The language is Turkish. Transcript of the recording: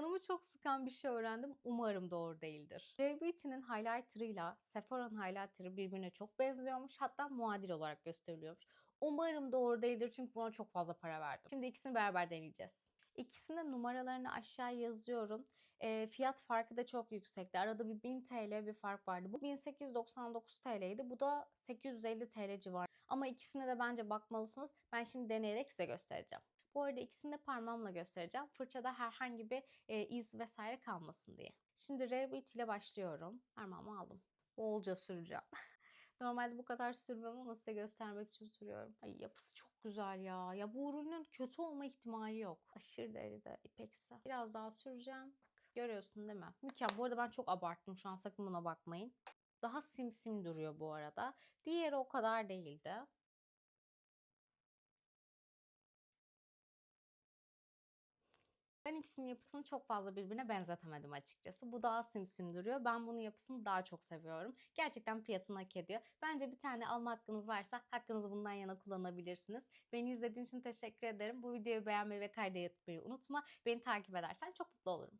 Canımı çok sıkan bir şey öğrendim. Umarım doğru değildir. Rare Beauty'nin highlighter'ıyla Sephora'nın highlighter'ı birbirine çok benziyormuş. Hatta muadil olarak gösteriliyormuş. Umarım doğru değildir çünkü buna çok fazla para verdim. Şimdi ikisini beraber deneyeceğiz. İkisinin numaralarını aşağı yazıyorum. E, fiyat farkı da çok yüksekti. Arada bir 1000 TL bir fark vardı. Bu 1899 TL'ydi. Bu da 850 TL civarı. Ama ikisine de bence bakmalısınız. Ben şimdi deneyerek size göstereceğim. Bu arada ikisini de parmağımla göstereceğim. Fırçada herhangi bir e, iz vesaire kalmasın diye. Şimdi Beauty ile başlıyorum. Parmağımı aldım. Bolca süreceğim. Normalde bu kadar sürmem ama size göstermek için sürüyorum. Ay yapısı çok güzel ya. Ya bu ürünün kötü olma ihtimali yok. Aşırı derecede ipeksi. Biraz daha süreceğim. Bak, görüyorsun değil mi? Mükemmel. Bu arada ben çok abarttım şu an sakın buna bakmayın. Daha simsim duruyor bu arada. Diğeri o kadar değildi. Ben ikisinin yapısını çok fazla birbirine benzetemedim açıkçası. Bu daha simsim duruyor. Ben bunun yapısını daha çok seviyorum. Gerçekten fiyatını hak ediyor. Bence bir tane alma hakkınız varsa hakkınızı bundan yana kullanabilirsiniz. Beni izlediğin için teşekkür ederim. Bu videoyu beğenmeyi ve kaydetmeyi unutma. Beni takip edersen çok mutlu olurum.